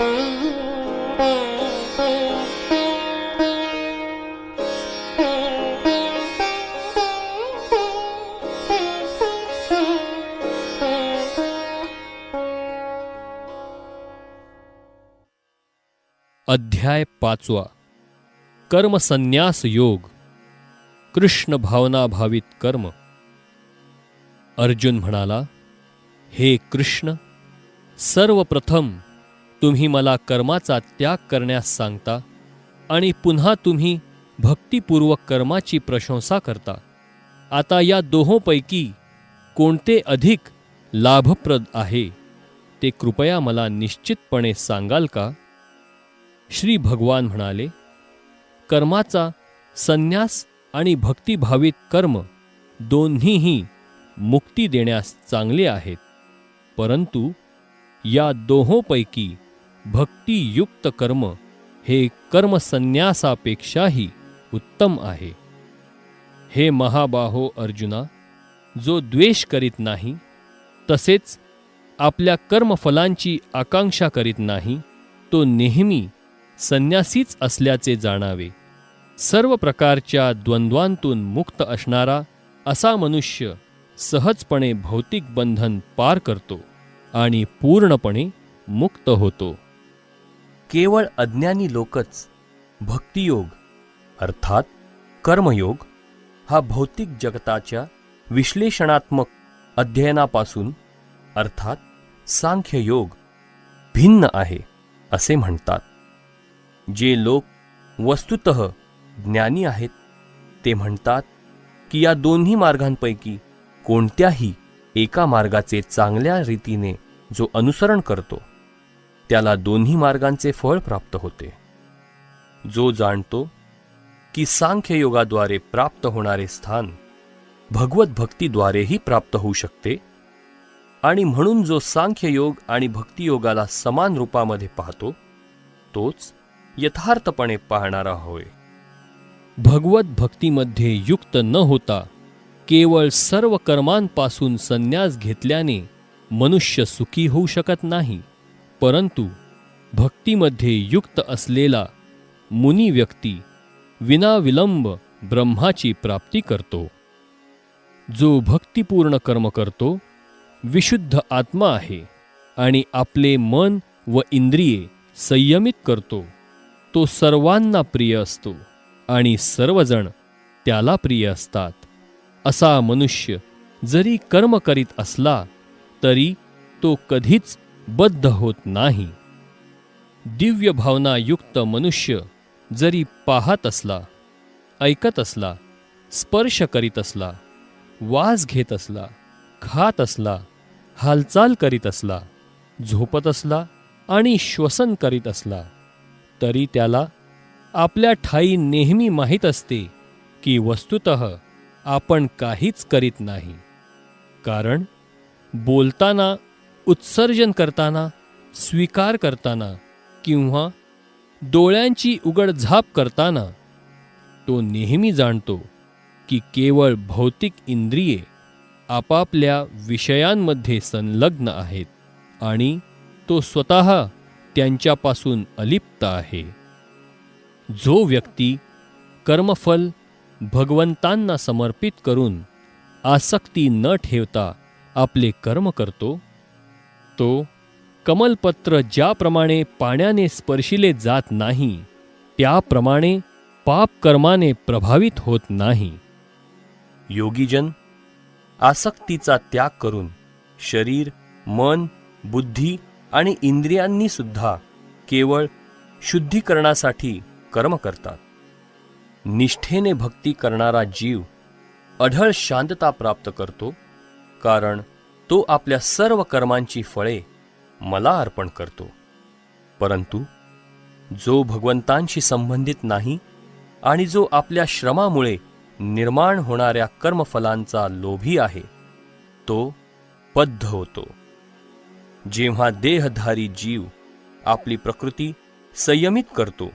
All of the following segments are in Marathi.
अध्याय पाचवा. कर्मसन्यास योग. कृष्ण भावनाभावित कर्म. अर्जुन म्हणाला हे कृष्ण सर्वप्रथम तुम्ही मला कर्माचा त्याग करण्यास सांगता आणि पुन्हा तुम्ही भक्तिपूर्वक कर्माची प्रशंसा करता. आता या दोहोंपैकी कोणते अधिक लाभप्रद आहे ते कृपया मला निश्चितपणे सांगाल का? श्री भगवान म्हणाले कर्माचा संन्यास आणि भक्तिभावित कर्म दोन्हीही मुक्ती देण्यास चांगले आहेत परंतु या दोहोंपैकी भक्तियुक्त कर्म हे कर्मसन्यासापेक्षाही उत्तम आहे. हे महाबाहो अर्जुना जो द्वेष करीत नाही तसेच आपल्या कर्मफलांची आकांक्षा करीत नाही तो नेहमी संन्यासीच असल्याचे जाणावे. सर्व प्रकारच्या द्वंद्वांतून मुक्त असणारा असा मनुष्य सहजपणे भौतिक बंधन पार करतो आणि पूर्णपणे मुक्त होतो. केवळ अज्ञानी लोकच भक्तियोग अर्थात कर्मयोग हा भौतिक जगताच्या विश्लेषणात्मक अध्ययनापासून अर्थात सांख्ययोग भिन्न आहे असे म्हणतात. जे लोक वस्तुत ज्ञानी आहेत ते म्हणतात की या दोन्ही मार्गांपैकी कोणत्याही एका मार्गाचे चांगल्या रीतीने जो अनुसरण करतो त्याला दोन्ही मार्गांचे फळ प्राप्त होते. जो जाणतो की सांख्ययोगाद्वारे प्राप्त होणारे स्थान भगवत भक्तीद्वारेही प्राप्त होऊ शकते आणि म्हणून जो सांख्ययोग आणि भक्तियोगाला समान रूपामध्ये पाहतो तोच यथार्थपणे पाहणारा होय. भगवत भक्तीमध्ये युक्त न होता केवळ सर्व कर्मांपासून संन्यास घेतल्याने मनुष्य सुखी होऊ शकत नाही. परंतु भक्तीमध्ये युक्त असलेला मुनी व्यक्ती विनाविलंब ब्रह्माची प्राप्ती करतो. जो भक्तिपूर्ण कर्म करतो विशुद्ध आत्मा आहे आणि आपले मन व इंद्रिये संयमित करतो तो सर्वांना प्रिय असतो आणि सर्वजण त्याला प्रिय असतात. असा मनुष्य जरी कर्म करीत असला तरी तो कधीच बद्ध होत नाही. दिव्य भावनायुक्त मनुष्य जरी पाहत असला ऐकत असला स्पर्श करीत असला वास घेत असला खात असला हालचाल करीत असला झोपत असला आणि श्वसन करीत असला तरी त्याला आपल्या ठाई नेहमी माहीत असते की वस्तुत आपण काहीच करीत नाही. कारण बोलताना उत्सर्जन करताना स्वीकार करताना किंवा डोळ्यांची उघडझाप करताना तो नेहमी जाणतो की केवळ भौतिक इंद्रिये आपापल्या विषयांमध्ये संलग्न आहेत आणि तो स्वतः त्यांच्यापासून अलिप्त आहे. जो व्यक्ती कर्मफल भगवंतांना समर्पित करून आसक्ती न ठेवता आपले कर्म करतो तो कमलपत्र ज्याप्रमाणे पाण्याने स्पर्शिले जात नाही त्याप्रमाणे पाप कर्माने प्रभावित होत नाही. योगीजन आसक्तीचा त्याग करून शरीर मन बुद्धी आणि इंद्रियांनी सुद्धा केवळ शुद्धीकरणासाठी कर्म करतात. निष्ठेने भक्ती करणारा जीव अढळ शांतता प्राप्त करतो कारण तो आपल्या सर्व कर्मांची फळे मला अर्पण करतो. परंतु जो भगवंतांशी संबंधित नाही आणि जो आपल्या श्रमामुळे निर्माण होणाऱ्या कर्मफलांचा लोभी आहे तो बद्ध होतो. जेव्हा देहधारी जीव आपली प्रकृती संयमित करतो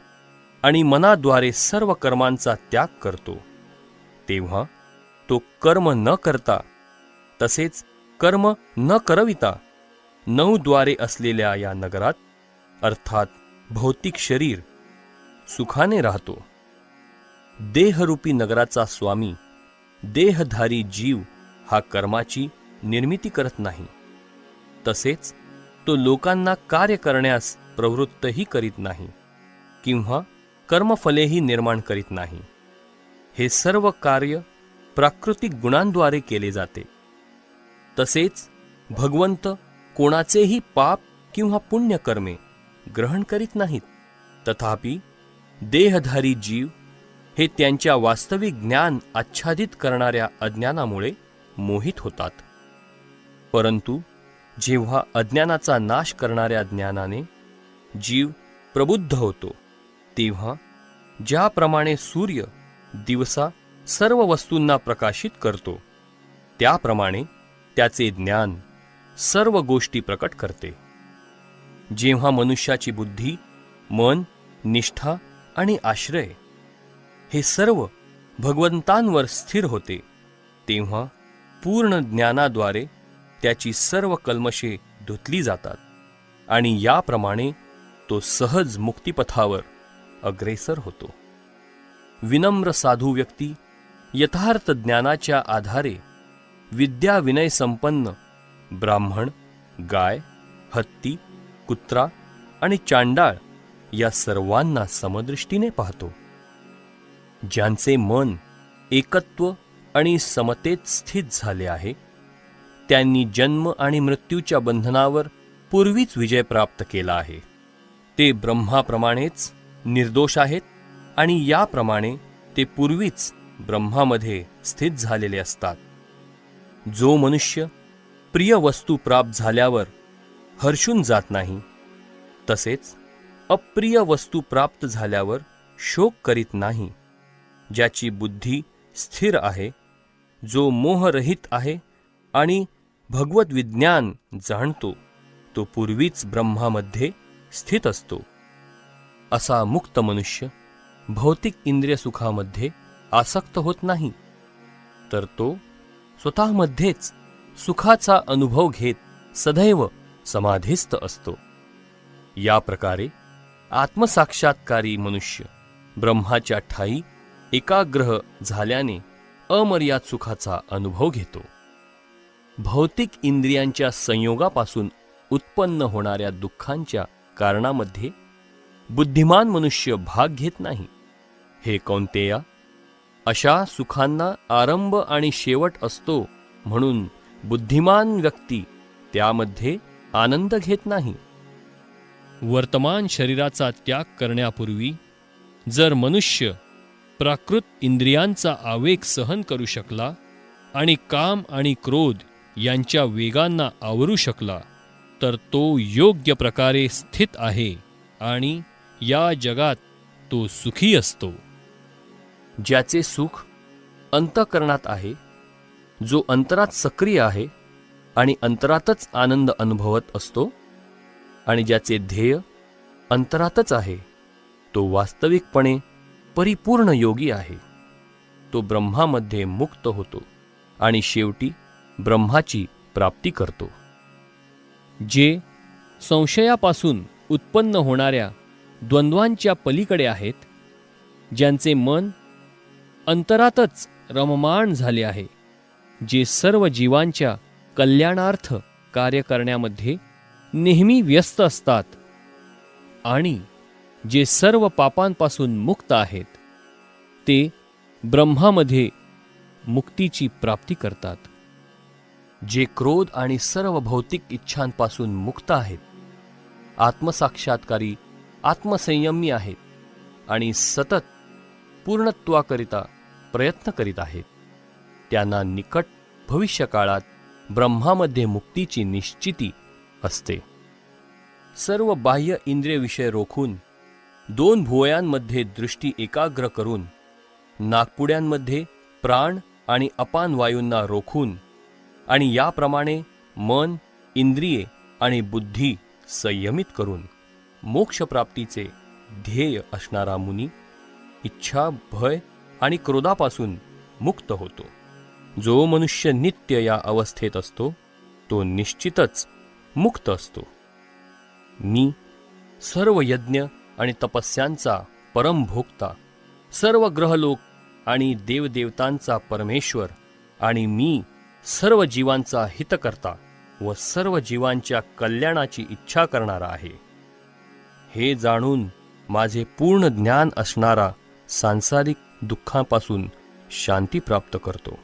आणि मनाद्वारे सर्व कर्मांचा त्याग करतो तेव्हा तो कर्म न करता तसेच कर्म न करविता. नऊ द्वारे असलेल्या या नगरात अर्थात भौतिक शरीर सुखाने राहतो. देहरूपी नगराचा स्वामी देहधारी जीव हा कर्माची निर्मिती करत नाही. तसेच तो लोकांना कार्य करण्यास प्रवृत्तही करीत नाही किंवा कर्मफलेही निर्माण करीत नाही. हे सर्व कार्य प्राकृतिक गुणांद्वारे केले जाते. तसेच भगवंत कोणाचेही पाप किंवा पुण्यकर्मे ग्रहण करीत नाहीत. तथापि देहधारी जीव हे त्यांच्या वास्तविक ज्ञान आच्छादित करणाऱ्या अज्ञानामुळे मोहित होतात. परंतु जेव्हा अज्ञानाचा नाश करणाऱ्या ज्ञानाने जीव प्रबुद्ध होतो तेव्हा ज्याप्रमाणे सूर्य दिवसा सर्व वस्तूंना प्रकाशित करतो त्याप्रमाणे त्याचे ज्ञान सर्व गोष्टी प्रकट करते. जेव्हा मनुष्याची बुद्धी मन निष्ठा आणि आश्रय हे सर्व भगवंतांवर स्थिर होते तेव्हा पूर्ण ज्ञानाद्वारे त्याची सर्व कल्मशे धुतली जातात आणि याप्रमाणे तो सहज मुक्तिपथावर अग्रेसर होतो. विनम्र साधू व्यक्ती यथार्थ ज्ञानाच्या आधारे विद्या विनय संपन्न ब्राह्मण गाय हत्ती कुत्रा आणि चांडाळ या सर्वांना समदृष्टीने पाहतो. ज्यांचे मन एकत्व आणि समतेत स्थित झाले आहे त्यांनी जन्म आणि मृत्यूच्या बंधनावर पूर्वीच विजय प्राप्त केला आहे. ते ब्रह्माप्रमाणेच निर्दोष आहेत आणि याप्रमाणे ते पूर्वीच ब्रह्मामध्ये स्थित झालेले असतात. जो मनुष्य प्रिय वस्तू प्राप्त झाल्यावर हर्षून जात नाही तसेच अप्रिय वस्तू प्राप्त झाल्यावर शोक करीत नाही ज्याची बुद्धी स्थिर आहे जो मोहरहित आहे आणि भगवत विज्ञान जाणतो तो पूर्वीच ब्रह्मामध्ये स्थित असतो. असा मुक्त मनुष्य भौतिक इंद्रिय सुखामध्ये आसक्त होत नाही तर तो स्वतःमध्येच सुखाचा अनुभव घेत सदैव समाधिस्थ असतो. या प्रकारे आत्मसाक्षात्कारी मनुष्य ब्रह्माच्या ठाई एकाग्रह झाल्याने अमर्याद सुखाचा अनुभव घेतो. भौतिक इंद्रियांच्या संयोगापासून उत्पन्न होणाऱ्या दुःखांच्या कारणामध्ये बुद्धिमान मनुष्य भाग घेत नाही. हे कोणतेया अशा सुखांना आरंभ आणि शेवट असतो म्हणून बुद्धिमान व्यक्ती त्यामध्ये आनंद घेत नाही. वर्तमान शरीराचा त्याग करण्यापूर्वी जर मनुष्य प्राकृत इंद्रियांचा आवेग सहन करू शकला आणि काम आणि क्रोध यांच्या वेगांना आवरू शकला तर तो योग्य प्रकारे स्थित आहे आणि या जगात तो सुखी असतो. ज्याचे सुख अंतकरणात आहे जो अंतरात सक्रिय आहे आणि अंतरातच आनंद अनुभवत असतो आणि ज्याचे ध्येय अंतरातच आहे तो वास्तविकपणे परिपूर्ण योगी आहे. तो ब्रह्मामध्ये मुक्त होतो आणि शेवटी ब्रह्माची प्राप्ती करतो. जे संशयापासून उत्पन्न होणाऱ्या द्वंद्वांच्या पलीकडे आहेत ज्यांचे मन अंतरातच रममाण झाले आहे जे सर्व जीवांच्या कल्याणार्थ कार्य करण्यामध्ये नेहमी व्यस्त असतात आणि जे सर्व पापांपासून मुक्त आहेत ते ब्रह्मामध्ये मुक्तीची प्राप्ती करतात. जे क्रोध आणि सर्व भौतिक इच्छांपासून मुक्त आहेत आत्मसाक्षात्कारी आत्मसंयमी आहेत आणि सतत पूर्णत्वाकरिता प्रयत्न करीत आहेत त्यांना निकट भविष्यकाळात ब्रह्मामध्ये मुक्तीची निश्चिती असते. सर्व बाह्य इंद्रिय विषय रोखून दोन भुवयांमध्ये दृष्टी एकाग्र करून नागपुड्यांमध्ये प्राण आणि अपान वायूंना रोखून आणि याप्रमाणे मन इंद्रिये आणि बुद्धी संयमित करून मोक्षप्राप्तीचे ध्येय असणारा मुनी इच्छा भय आणि क्रोधापासून मुक्त होतो. जो मनुष्य नित्य या अवस्थेत असतो तो निश्चितच मुक्त असतो. मी सर्व यज्ञ आणि तपस्यांचा परमभोक्ता सर्व ग्रहलोक आणि देवदेवतांचा परमेश्वर आणि मी सर्व जीवांचा हितकर्ता व सर्व जीवांच्या कल्याणाची इच्छा करणारा आहे. हे जाणून माझे पूर्ण ज्ञान असणारा सांसारिक दुःखापासून शांती प्राप्त करतो.